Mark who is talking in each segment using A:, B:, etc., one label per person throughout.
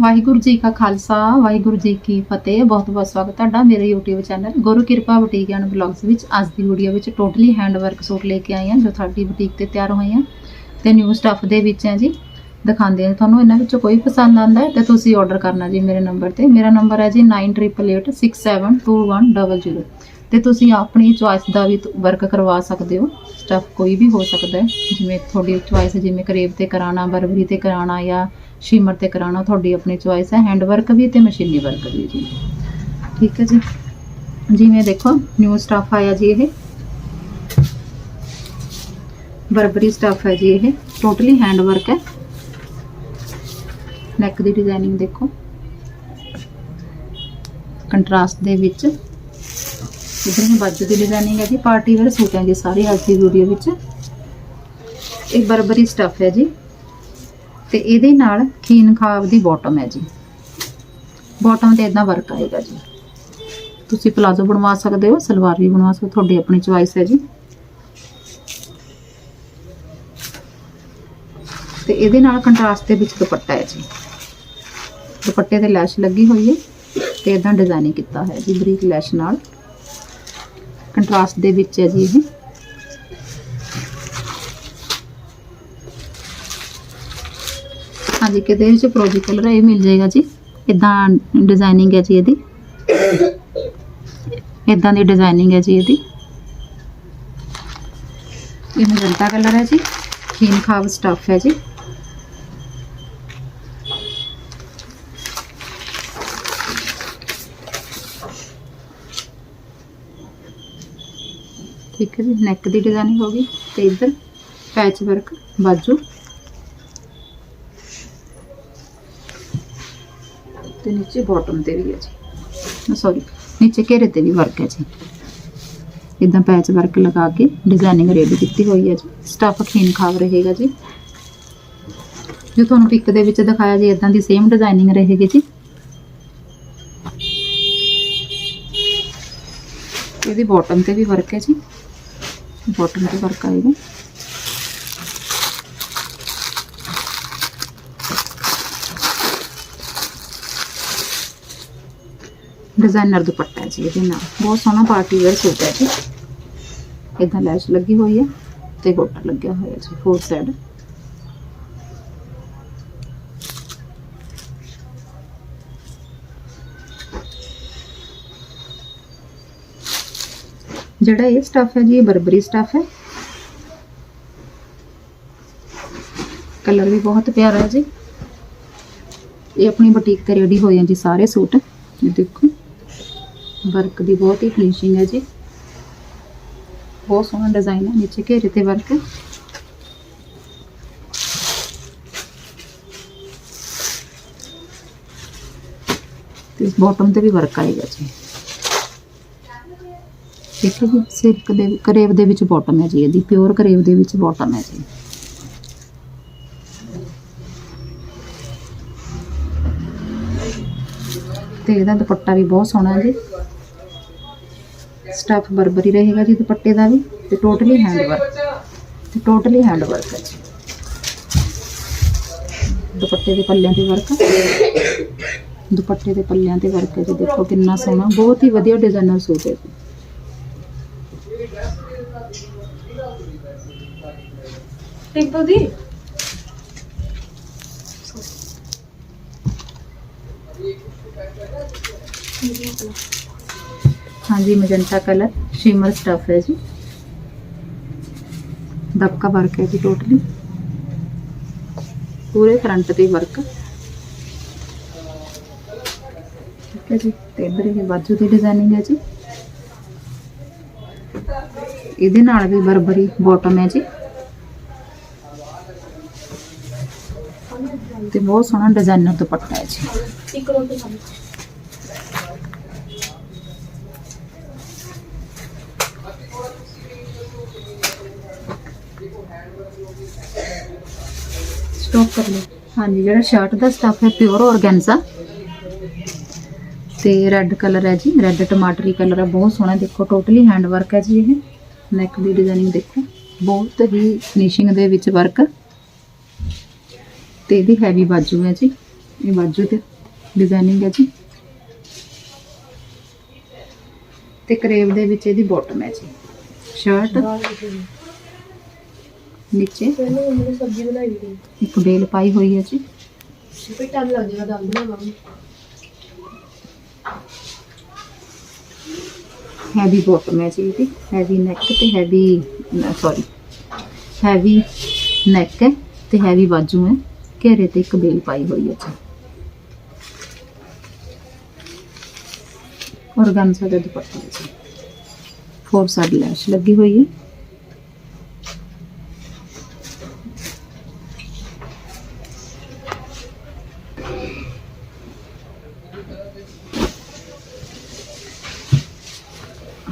A: ਵਾਹਿਗੁਰੂ ਜੀ ਕਾ ਖਾਲਸਾ, ਵਾਹਿਗੁਰੂ ਜੀ ਕੀ ਫਤਿਹ। ਬਹੁਤ ਬਹੁਤ ਸਵਾਗਤ ਤੁਹਾਡਾ ਮੇਰੇ YouTube ਚੈਨਲ ਗੁਰੂ ਕਿਰਪਾ ਬੁਟੀਕ ਐਂਡ ਵਲੌਗਸ ਵਿੱਚ। ਅੱਜ ਦੀ ਵੀਡੀਓ ਵਿੱਚ ਟੋਟਲੀ ਹੈਂਡ ਵਰਕ ਸੂਟ ਲੈ ਕੇ ਆਏ ਹਾਂ ਜੋ ਤੁਹਾਡੀ ਬੁਟੀਕ ਤੇ ਤਿਆਰ ਹੋਏ ਆ ਤੇ ਨਿਊ ਸਟੱਫ ਦੇ ਵਿੱਚ ਹੈ ਜੀ। ਦਿਖਾਉਂਦੇ ਆ ਤੁਹਾਨੂੰ ਇਹਨਾਂ ਵਿੱਚੋਂ ਕੋਈ ਪਸੰਦ ਆਉਂਦਾ ਹੈ ਤੇ ਤੁਸੀਂ ਆਰਡਰ ਕਰਨਾ ਜੀ ਮੇਰੇ ਨੰਬਰ ਤੇ। ਮੇਰਾ ਨੰਬਰ ਹੈ ਜੀ 9888672100 ਤੇ ਤੁਸੀਂ ਆਪਣੀ ਚੁਆਇਸ ਦਾ ਵੀ ਵਰਕ ਕਰਵਾ ਸਕਦੇ ਹੋ। ਸਟੱਫ ਕੋਈ ਵੀ ਹੋ ਸਕਦਾ ਹੈ। ਜਿਵੇਂ ਤੁਹਾਡੀ ਚੁਆਇਸ ਜਿਵੇਂ ਕਰੇਬ ਤੇ ਕਰਾਣਾ ਬਰਬਰੀ ਤੇ ਕਰਾਣਾ ਜਾਂ ਸ਼ਿਮਰ ਤੇ ਕਰਾਣਾ ਤੁਹਾਡੀ ਆਪਣੀ ਚੁਆਇਸ ਹੈ ਹੈਂਡ ਵਰਕ ਵੀ ਤੇ ਮਸ਼ੀਨੀ ਵਰਕ ਵੀ ਜੀ। ਠੀਕ ਹੈ ਜੀ। ਜਿਵੇਂ ਦੇਖੋ ਨਿਊ ਸਟੱਫ ਆਇਆ ਜੀ ਇਹ। ਬਰਬਰੀ ਸਟੱਫ ਹੈ ਜੀ ਇਹ। ਟੋਟਲੀ ਹੈਂਡ ਵਰਕ ਹੈ। ਨੈਕ ਦੀ ਡਿਜ਼ਾਈਨਿੰਗ ਦੇਖੋ। ਕੰਟਰਾਸਟ ਦੇ ਵਿੱਚ। ਇਧਰ ਮੈਂ ਬਾਜੂ ਦੀ ਡਿਜ਼ਾਈਨਿੰਗ ਹੈ ਜੀ। ਪਾਰਟੀ ਵੇਅਰ ਸੂਟ ਹੈ ਜੀ ਸਾਰੇ ਅੱਜ ਦੀ ਵੀਡੀਓ ਵਿੱਚ। ਇਹ ਬਰਬਰੀ ਸਟੱਫ ਹੈ ਜੀ। ਤੇ ਇਹਦੇ ਨਾਲ ਖੀਨ ਖਾਬ ਦੀ ਬਾਟਮ ਹੈ ਜੀ। ਬਾਟਮ ਤੇ ਇਦਾਂ ਵਰਕ ਆਏਗਾ ਜੀ। ਤੁਸੀਂ ਪਲਾਜ਼ੋ ਬਣਵਾ ਸਕਦੇ ਹੋ, ਸਲਵਾਰ ਵੀ ਬਣਵਾ ਸਕਦੇ ਤੁਹਾਡੀ ਆਪਣੀ ਚੁਆਇਸ ਹੈ ਜੀ। ਤੇ ਇਹਦੇ ਨਾਲ ਕੰਟਰਾਸਟ ਦੇ ਵਿੱਚ ਦੁਪੱਟਾ ਹੈ ਜੀ। ਦੁਪੱਟੇ ਤੇ ਲੈਸ਼ ਲੱਗੀ ਹੋਈ ਹੈ ਤੇ ਇਦਾਂ ਡਿਜ਼ਾਈਨਿੰਗ ਕੀਤਾ ਹੈ ਜੀ ਬਰੀਕ ਲੈਸ਼ ਨਾਲ। ਕੰਟਰਾਸਟ ਦੇ ਵਿੱਚ ਹੈ ਜੀ ਇਹ। ਹਾਂਜੀ, ਕਿਤੇ ਵਿੱਚ ਪ੍ਰੋਜੀ ਕਲਰ ਇਹ ਮਿਲ ਜਾਏਗਾ ਜੀ। ਇਦਾਂ ਡਿਜ਼ਾਈਨਿੰਗ ਹੈ ਜੀ ਇਹਦੀ। ਇਦਾਂ ਦੀ ਡਿਜ਼ਾਈਨਿੰਗ ਹੈ ਜੀ ਇਹਦੀ। ਇਹ ਮਜੰਟਾ ਕਲਰ ਹੈ ਜੀ। ਖੀਨ ਖਾਵ ਸਟਫ ਹੈ ਜੀ। ਠੀਕ ਹੈ ਜੀ ਨੈਕ ਦੀ ਡਿਜ਼ਾਈਨਿੰਗ ਹੋ ਗਈ। ਤੇ ਇੱਧਰ ਪੈਚ ਵਰਕ ਬਾਜੂ। ਤੇ ਨੀਚੇ ਬਾਟਮ ਤੇ ਵੀ ਹੈ ਜੀ। ਸੌਰੀ ਨੀਚੇ ਘੇਰੇ ਤੇ ਵੀ ਵਰਕ ਹੈ ਜੀ। ਇਦਾਂ ਪੈਚ ਵਰਕ ਲਗਾ ਕੇ ਡਿਜ਼ਾਈਨਿੰਗ ਰੈਡੀ ਕੀਤੀ ਹੋਈ ਹੈ ਜੀ। ਸਟੱਫ ਖੀਨ ਖਾਵ ਰਹੇਗਾ ਜੀ। ਜੋ ਤੁਹਾਨੂੰ ਪਿਕ ਦੇ ਵਿੱਚ ਦਿਖਾਇਆ ਜੀ ਇਦਾਂ ਦੀ ਸੇਮ ਡਿਜ਼ਾਈਨਿੰਗ ਰਹੇਗੀ ਜੀ। ਇਹਦੀ ਬਾਟਮ ਤੇ ਵੀ ਵਰਕ ਹੈ ਜੀ। ਬਾਟਮ ਤੇ ਵਰਕ ਆਏਗਾ। ਡਿਜ਼ਾਈਨਰ ਦੁਪੱਟਾ ਹੈ ਜੀ ਇਹਦੇ ਨਾਲ ਬਹੁਤ ਸੋਹਣਾ ਪਾਰਟੀ ਵੇਅਰ ਸੂਟ ਹੈ ਜੀ ਇਦਾਂ ਲੈਸ਼ ਲੱਗੀ ਹੋਈ ਹੈ ਤੇ ਗੋਟਾ ਲੱਗਿਆ ਹੋਇਆ ਜੀ ਫੋਰ ਸਾਈਡ ਜਿਹੜਾ ਇਹ ਸਟੱਫ ਹੈ ਜੀ ਇਹ ਬਰਬਰੀ ਸਟੱਫ ਹੈ ਕਲਰ ਵੀ ਬਹੁਤ ਪਿਆਰਾ ਹੈ ਜੀ ਇਹ ਆਪਣੀ ਬੁਟੀਕ ਤੇ ਰੈਡੀ ਹੋਏ ਆ ਜੀ ਸਾਰੇ ਸੂਟ ਇਹ ਦੇਖੋ ਵਰਕ ਦੀ ਬਹੁਤ ਹੀ ਫਿਨਿਸ਼ਿੰਗ ਹੈ ਜੀ। ਬਹੁਤ ਸੋਹਣਾ ਡਿਜ਼ਾਈਨ ਹੈ ਨੀਚੇ ਘੇਰੇ ਤੇ ਵਰਕ। ਤੇ ਬਾਟਮ ਤੇ ਵੀ ਵਰਕ ਆਏਗਾ ਜੀ। ਠੀਕ ਜੀ ਸਿਲਕ ਦੇ ਕਰੇਵ ਦੇ ਵਿੱਚ ਬਾਟਮ ਹੈ ਜੀ ਇਹਦੀ ਪਿਓਰ ਕਰੇਵ ਦੇ ਵਿੱਚ ਬਾਟਮ ਹੈ ਜੀ। ਤੇ ਇਹਦਾ ਦੁਪੱਟਾ ਵੀ ਬਹੁਤ ਸੋਹਣਾ ਜੀ। ਸਟਫ ਬਰਬਰੀ ਰਹੇਗਾ ਜੀ ਦੁਪੱਟੇ ਦਾ ਵੀ ਤੇ ਟੋਟਲੀ ਹੈਂਡ ਵਰਕ ਤੇ ਟੋਟਲੀ ਹੈਂਡ ਵਰਕ ਹੈ ਜੀ। ਦੁਪੱਟੇ ਦੇ ਪੱਲਿਆਂ ਤੇ ਵਰਕ ਦੁਪੱਟੇ ਦੇ ਪੱਲਿਆਂ ਤੇ ਵਰਕ ਹੈ ਜੀ। ਦੇਖੋ ਕਿੰਨਾ ਸੋਹਣਾ ਬਹੁਤ ਹੀ ਵਧੀਆ ਡਿਜ਼ਾਈਨਰ ਸੂਟ ਹੈ ਜੀ।
B: ਟਿੰਪਲ ਦੀ?
A: ਹਾਂਜੀ ਮਜੰਟਾ ਕਲਰ, ਸ਼ਿਮਰ ਸਟਫ ਹੈ ਜੀ। ਦਬਕਾ ਵਰਕ ਹੈ ਜੀ ਟੋਟਲੀ ਪੂਰੇ ਫਰੰਟ ਤੇ ਵਰਕ ਠੀਕ ਹੈ ਜੀ, ਤੇ ਇਧਰ ਇਹ ਬਾਜੂ ਦੀ ਡਿਜ਼ਾਈਨਿੰਗ ਹੈ ਜੀ। ਇਹਦੇ ਨਾਲ ਵੀ ਬਰਬਰੀ ਬਾਟਮ ਹੈ ਜੀ। ਤੇ ਬਹੁਤ ਸੋਹਣਾ ਡਿਜ਼ਾਈਨਰ ਦੁਪੱਟਾ ਹੈ ਜੀ।
B: ਇੱਕ
A: ਕਰ ਲਓ। ਹਾਂਜੀ, ਜਿਹੜਾ ਸ਼ਰਟ ਦਾ ਸਟਫ ਹੈ ਪਿਓਰ ਆਰਗੈਂਜ਼ਾ ਤੇ ਰੈੱਡ ਕਲਰ ਹੈ ਜੀ। ਰੈੱਡ ਟਮਾਟਰੀ ਕਲਰ ਹੈ, ਬਹੁਤ ਸੋਹਣਾ ਦੇਖੋ ਟੋਟਲੀ ਹੈਂਡ ਵਰਕ ਹੈ ਜੀ ਇਹ। ਨੈਕ ਦੀ ਡਿਜ਼ਾਈਨਿੰਗ ਦੇਖੋ। ਬਹੁਤ ਹੀ ਫਿਨਿਸ਼ਿੰਗ ਦੇ ਵਿੱਚ ਵਰਕ ਤੇ ਇਹਦੀ ਹੈਵੀ ਬਾਜੂ ਹੈ ਜੀ। ਇਹ ਬਾਜੂ ਤੇ ਡਿਜ਼ਾਈਨਿੰਗ ਹੈ ਜੀ। ਤੇ ਕਰੇਵ ਦੇ ਵਿੱਚ ਇਹਦੀ ਬਾਟਮ ਹੈ ਜੀ। ਸ਼ਰਟ ਨੀਚੇ।
B: ਪਹਿਲਾਂ ਉਹਨੇ ਸਬਜ਼ੀ ਬਣਾਈ ਹੋਈ।
A: ਇੱਕ ਬੇਲ ਪਾਈ ਹੋਈ ਹੈ ਜੀ।
B: ਕੋਈ ਟਾਈਮ ਲੱਗ ਜਾਏਗਾ ਦਾਲ ਬਣਾਵਾਂਗੇ
A: ਹੈਵੀ ਬਾਟਮ ਹੈ ਜੀ ਇਹਦੀ। ਹੈਵੀ ਨੈਕ ਤੇ ਹੈਵੀ ਸੌਰੀ ਹੈਵੀ ਨੈਕ ਹੈ ਤੇ ਹੈਵੀ ਬਾਜੂ ਹੈ। ਘੇਰੇ ਤੇ ਇੱਕ ਬੇਲ ਪਾਈ ਹੋਈ ਹੈ ਜੀ। ਔਰਗਾਂਜ਼ਾ ਦਾ ਦੁਪੱਟਾ ਹੈ ਜੀ। ਫੋਰ ਸਾਈਡ ਲੈਸ਼ ਲੱਗੀ ਹੋਈ ਹੈ।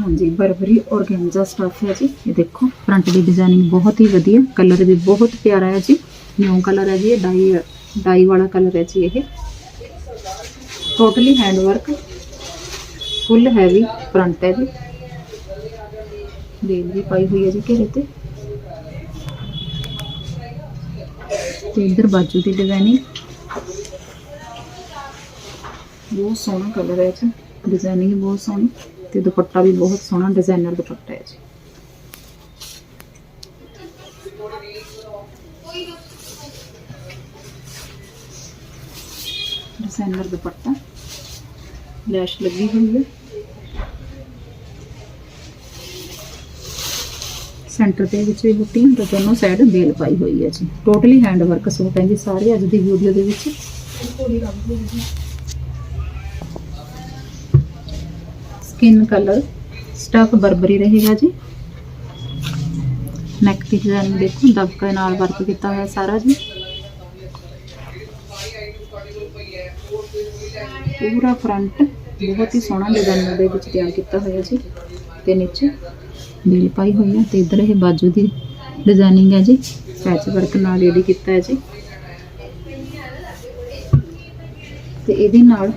A: ਹਾਂਜੀ, ਬਰਬਰੀ ਔਰਗੈਂਜ਼ਾ ਸਟਫ ਹੈ ਜੀ, ਇਹ ਦੇਖੋ। ਫਰੰਟ ਦੀ ਡਿਜ਼ਾਈਨਿੰਗ ਬਹੁਤ ਹੀ ਵਧੀਆ ਕਲਰ ਵੀ ਬਹੁਤ ਪਿਆਰਾ ਹੈ ਜੀ। ਨਿਊ ਕਲਰ ਹੈ ਜੀ, ਇਹ ਡਾਈ ਡਾਈ ਵਾਲਾ ਕਲਰ ਹੈ ਜੀ ਇਹ। Totally hand work full heavy front ਹੈ ਜੀ। ਬੇਲ ਵੀ ਪਾਈ ਹੋਈ ਹੈ ਜੀ ਘੇਰੇ ਤੇ। ਤੇ ਇਧਰ ਬਾਜੂ ਦੀ ਡਿਜ਼ਾਈਨਿੰਗ ਬਹੁਤ ਸੋਹਣਾ ਕਲਰ ਹੈ ਜੀ ਡਿਜ਼ਾਈਨਿੰਗ ਬਹੁਤ ਸੋਹਣੀ। ਤੇ ਦੁਪੱਟਾ ਵੀ ਬਹੁਤ ਸੋਹਣਾ ਡਿਜ਼ਾਈਨਰ ਦੁਪੱਟਾ ਹੈ ਜੀ। ਡਿਜ਼ਾਈਨਰ ਦੁਪੱਟਾ। ਲੈਸ਼ ਲੱਗੀ ਹੋਈ ਹੈ। ਸੈਂਟਰ ਦੇ ਵਿੱਚ ਵੀ ਬੁੱਟੀਆਂ ਤੇ ਦੋਨੋਂ ਸਾਈਡ ਬੇਲ ਪਾਈ ਹੋਈ ਹੈ ਜੀ। ਟੋਟਲੀ ਹੈਂਡ ਵਰਕ ਸੂਟ ਹੈ ਜੀ, ਸਾਰੇ ਅੱਜ ਦੀ ਵੀਡੀਓ ਦੇ ਵਿੱਚ। ਸਕਿਨ ਕਲਰ ਸਟਫ ਬਰਬਰੀ ਰਹੇਗਾ ਜੀ। ਨੈਕ ਦੀ ਡਿਜ਼ਾਈਨ ਦੇਖੋ, ਦਬਕੇ ਨਾਲ ਵਰਕ ਕੀਤਾ ਹੋਇਆ ਸਾਰਾ ਜੀ। ਪੂਰਾ ਫਰੰਟ ਬਹੁਤ ਹੀ ਸੋਹਣਾ ਡਿਜ਼ਾਈਨ ਦੇ ਵਿੱਚ ਤਿਆਰ ਕੀਤਾ ਹੋਇਆ ਜੀ। ਤੇ ਨੀਚੇ ਬੀਲ ਪਾਈ ਹੋਈ ਹੈ ਤੇ ਇਧਰ ਇਹ ਬਾਜੂ ਦੀ ਡਿਜ਼ਾਈਨਿੰਗ ਹੈ ਜੀ। ਪੈਚ ਵਰਕ ਨਾਲ ਇਹਦੀ ਕੀਤਾ ਹੈ ਜੀ। ਤੇ ਇਹਦੇ ਨਾਲ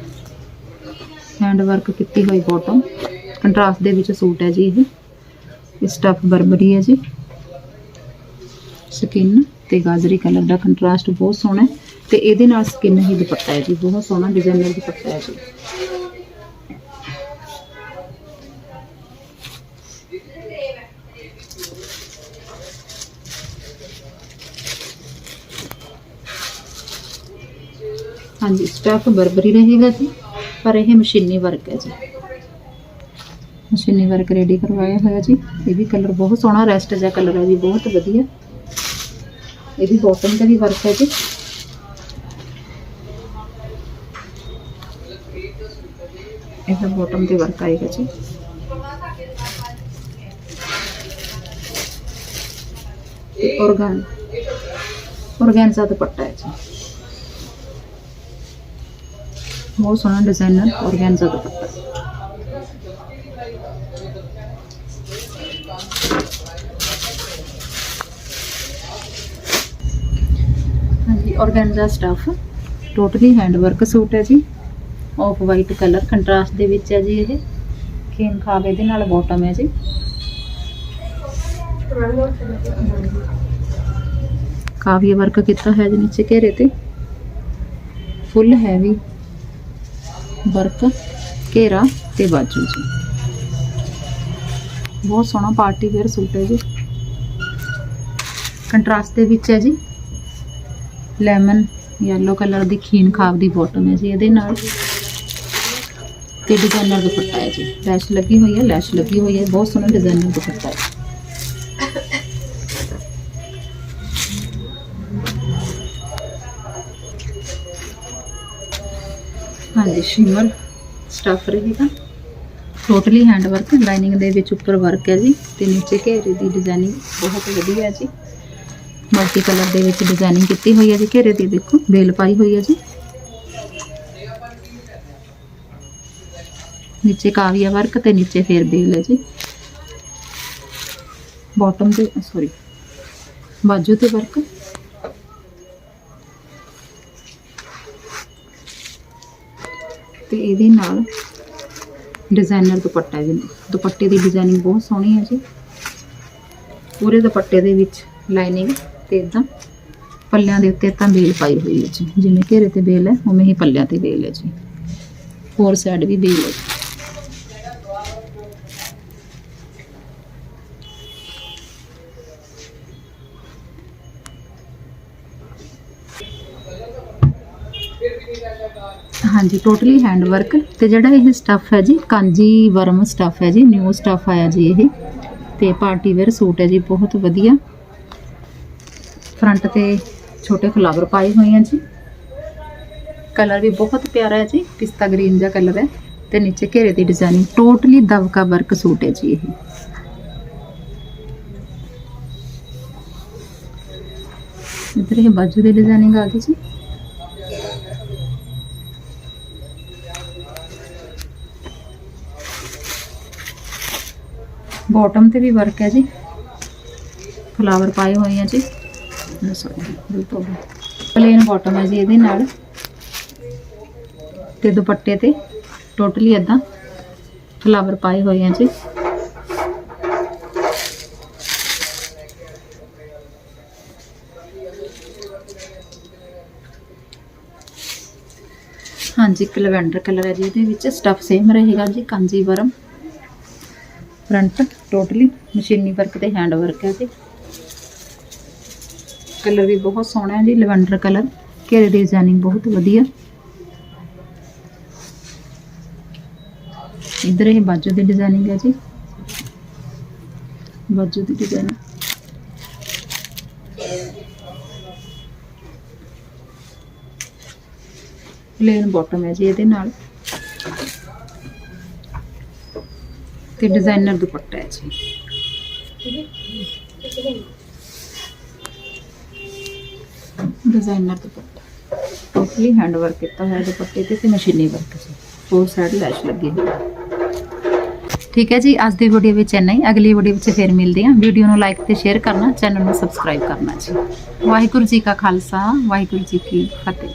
A: ਹੈਂਡ ਵਰਕ ਕੀਤੀ ਹੋਈ ਬਾਟਮ ਕੰਟਰਾਸਟ ਦੇ ਵਿੱਚ ਸੂਟ ਹੈ ਜੀ ਇਹ। ਸਟਫ ਬਰਬਰੀ ਹੈ ਜੀ। ਸਕਿਨ ਤੇ ਗਾਜਰੀ ਕਲਰ ਦਾ ਕੰਟਰਾਸਟ ਬਹੁਤ ਸੋਹਣਾ ਤੇ ਇਹਦੇ ਨਾਲ ਸਕਿਨ ਹੀ ਦੁਪੱਟਾ ਹੈ ਜੀ। ਬਹੁਤ ਸੋਹਣਾ ਡਿਜ਼ਾਈਨਰ ਦੁਪੱਟਾ ਹੈ ਜੀ। ਹਾਂਜੀ ਸਟਫ ਬਰਬਰੀ ਰਹੇਗਾ ਜੀ। ਪਰ ਇਹ ਮਸ਼ੀਨੀ ਵਰਕ ਹੈ ਜੀ। ਮਸ਼ੀਨੀ ਵਰਕ ਰੈਡੀ ਕਰਵਾਇਆ ਹੋਇਆ ਜੀ। ਇਹ ਵੀ ਕਲਰ ਬਹੁਤ ਸੋਹਣਾ ਰੈਸਟ ਜਿਹਾ ਕਲਰ ਹੈ ਜੀ, ਬਹੁਤ ਵਧੀਆ। ਇਹਦੀ ਬਾਟਮ ਤੇ ਵੀ ਵਰਕ ਹੈ ਜੀ। ਇਹਦਾ ਬਾਟਮ ਤੇ ਵਰਕ ਆਏਗਾ ਜੀ। ਤੇ ਔਰਗਨ ਔਰਗੈਂਜ਼ਾ ਦੁਪੱਟਾ ਹੈ ਜੀ। ਬਹੁਤ ਸੋਹਣਾ ਡਿਜ਼ਾਈਨਰ ਔਰਗੈਂਜ਼ਾ ਦੁਪੱਟਾ। ਹਾਂਜੀ organza stuff totally hand work suit ਹੈ ਜੀ। ਆਫ ਵਾਈਟ ਕਲਰ ਕੰਟਰਾਸਟ ਦੇ ਵਿੱਚ ਹੈ ਜੀ ਇਹ। ਖੇਨ ਖਾਵੇ ਦੇ ਨਾਲ ਬਾਟਮ ਹੈ ਜੀ। ਕਾਵੀ ਵਰਕ ਕੀਤਾ ਹੈ ਜੀ ਨੀਚੇ ਘੇਰੇ ਤੇ। ਫੁੱਲ ਹੈਵੀ ਵਰਕ, ਘੇਰਾ ਤੇ ਬਾਜੂ ਜੀ। ਬਹੁਤ ਸੋਹਣਾ ਪਾਰਟੀ ਵੇਅਰ ਸੂਟ ਹੈ ਜੀ। ਕੰਟਰਾਸਟ ਦੇ ਵਿੱਚ ਹੈ ਜੀ। ਲੈਮਨ ਯੈਲੋ ਕਲਰ ਦੀ ਖੀਨ ਖਾਬ ਦੀ ਬਾਟਮ ਹੈ ਜੀ ਇਹਦੇ ਨਾਲ। ਤੇ ਡਿਜ਼ਾਈਨਰ ਦੁਪੱਟਾ ਹੈ ਜੀ। ਲੈਸ਼ ਲੱਗੀ ਹੋਈ ਹੈ ਲੈਸ਼ ਲੱਗੀ ਹੋਈ ਹੈ। ਬਹੁਤ ਸੋਹਣਾ ਡਿਜ਼ਾਈਨਰ ਦੁਪੱਟਾ ਹੈ। ਹਾਂਜੀ ਸ਼ਿਮਰ ਸਟਫ ਰਹੇਗਾ ਟੋਟਲੀ ਹੈਂਡ ਵਰਕ ਲਾਈਨਿੰਗ ਦੇ ਵਿੱਚ ਉੱਪਰ ਵਰਕ ਹੈ ਜੀ, ਤੇ ਨੀਚੇ ਘੇਰੇ ਦੀ ਡਿਜ਼ਾਈਨਿੰਗ ਬਹੁਤ ਵਧੀਆ ਹੈ ਜੀ। ਮਲਟੀ ਕਲਰ ਦੇ ਵਿੱਚ ਡਿਜ਼ਾਈਨਿੰਗ ਕੀਤੀ ਹੋਈ ਹੈ ਜੀ, ਘੇਰੇ ਦੀ ਦੇਖੋ ਬੇਲ ਪਾਈ ਹੋਈ ਹੈ ਜੀ। ਨੀਚੇ ਕਾਵੀਆ ਵਰਕ ਤੇ ਨੀਚੇ ਫੇਰ ਬੇਲ ਹੈ ਜੀ। ਬਾਟਮ ਤੇ ਸੌਰੀ ਬਾਜੂ ਤੇ ਵਰਕ ਤੇ ਇਹਦੇ ਨਾਲ ਡਿਜ਼ਾਈਨਰ ਦੁਪੱਟਾ ਜੀ ਦੁਪੱਟੇ ਦੀ ਡਿਜ਼ਾਈਨਿੰਗ ਬਹੁਤ ਸੋਹਣੀ ਹੈ ਜੀ। ਪੂਰੇ ਦੁਪੱਟੇ ਦੇ ਵਿੱਚ ਲਾਈਨਿੰਗ ਤੇ ਇਦਾਂ ਪੱਲਿਆਂ ਦੇ ਉੱਤੇ ਤਾਂ ਬੇਲ ਪਾਈ ਹੋਈ ਹੈ ਜੀ। ਜਿਵੇਂ ਘੇਰੇ ਤੇ ਬੇਲ ਹੈ, ਉਵੇਂ ਹੀ ਪੱਲਿਆਂ ਤੇ ਬੇਲ ਹੈ ਜੀ। ਹੋਰ ਸਾਈਡ ਵੀ ਬੇਲ ਹੈ ਹਾਂਜੀ ਟੋਟਲੀ ਹੈਂਡ ਵਰਕ ਤੇ ਜਿਹੜਾ ਇਹ ਸਟੱਫ ਹੈ ਜੀ, ਕਾਂਜੀ ਵਰਮ ਸਟੱਫ ਹੈ ਜੀ ਨਿਊ ਸਟੱਫ ਆਇਆ ਜੀ ਇਹ। ਤੇ ਪਾਰਟੀ ਵੇਅਰ ਸੂਟ ਹੈ ਜੀ, ਬਹੁਤ ਵਧੀਆ। ਫਰੰਟ ਤੇ ਛੋਟੇ ਫਲਾਵਰ ਪਾਏ ਹੋਏ ਆ ਜੀ। ਕਲਰ ਵੀ ਬਹੁਤ ਪਿਆਰਾ ਹੈ ਜੀ, ਪਿਸਤਾ ਗ੍ਰੀਨ ਦਾ ਕਲਰ ਹੈ। ਤੇ ਨੀਚੇ ਘੇਰੇ ਦੀ ਡਿਜ਼ਾਈਨਿੰਗ ਟੋਟਲੀ ਦਬਕਾ ਵਰਕ ਸੂਟ ਹੈ ਜੀ ਇਹ। ਇਧਰ ਇਹ ਬਾਜੂ ਦੀ ਡਿਜ਼ਾਈਨਿੰਗ ਆ ਗਈ ਜੀ। ਬਾਟਮ ਤੇ ਵੀ ਵਰਕ ਹੈ ਜੀ। ਫਲਾਵਰ ਪਾਏ ਹੋਏ ਆ ਜੀ। ਸੌਰੀ ਬਿਲਕੁਲ ਪਲੇਨ ਬਾਟਮ ਹੈ ਜੀ ਇਹਦੇ ਨਾਲ। ਤੇ ਦੁਪੱਟੇ ਤੇ ਟੋਟਲੀ ਇਦਾਂ ਫਲਾਵਰ ਪਾਏ ਹੋਏ ਆ ਜੀ। ਹਾਂਜੀ, ਇੱਕ ਲਵੈਂਡਰ ਕਲਰ ਹੈ ਜੀ, ਇਹਦੇ ਵਿੱਚ ਸਟੱਫ ਸੇਮ ਰਹੇਗਾ ਜੀ, ਕਾਂਜੀਵਰਮ। ਫਰੰਟ ਟੋਟਲੀ ਮਸ਼ੀਨੀ ਵਰਕ ਤੇ ਹੈਂਡ ਵਰਕ ਹੈ ਜੀ ਕਲਰ ਵੀ ਬਹੁਤ ਸੋਹਣਾ ਹੈ ਜੀ, ਲਵੈਂਡਰ ਕਲਰ ਘੇਰੇ ਦੀ ਡਿਜ਼ਾਈਨਿੰਗ ਬਹੁਤ ਵਧੀਆ। ਇਧਰ ਇਹ ਬਾਜੂ ਦੀ ਡਿਜ਼ਾਈਨਿੰਗ ਹੈ ਜੀ। ਬਾਜੂ ਦੀ ਡਿਜ਼ਾਈਨ ਪਲੇਨ ਬਾਟਮ ਹੈ ਜੀ ਇਹਦੇ ਨਾਲ। ਤੇ ਡਿਜ਼ਾਈਨਰ ਦੁਪੱਟਾ ਹੈ ਜੀ। ਡਿਜ਼ਾਈਨਰ ਦੁਪੱਟਾ। ਟੋਟਲੀ ਹੈਂਡ ਵਰਕ ਕੀਤਾ ਹੋਇਆ ਦੁਪੱਟੇ ਤੇ ਤੇ ਮਸ਼ੀਨੀ ਵਰਕ ਜੀ। ਫੋਰ ਸਾਈਡ ਲੈਸ਼ ਲੱਗੀ ਠੀਕ ਹੈ ਜੀ ਅੱਜ ਦੀ ਵੀਡੀਓ ਵਿੱਚ ਇੰਨਾ ਹੀ। ਅਗਲੀ ਵੀਡੀਓ ਵਿੱਚ ਫਿਰ ਮਿਲਦੇ ਹਾਂ। ਵੀਡੀਓ ਨੂੰ ਲਾਈਕ ਤੇ ਸ਼ੇਅਰ ਕਰਨਾ ਚੈਨਲ ਨੂੰ ਸਬਸਕ੍ਰਾਈਬ ਕਰਨਾ ਜੀ। ਵਾਹਿਗੁਰੂ ਜੀ ਕਾ ਖਾਲਸਾ ਵਾਹਿਗੁਰੂ ਜੀ ਕੀ ਫਤਿਹ।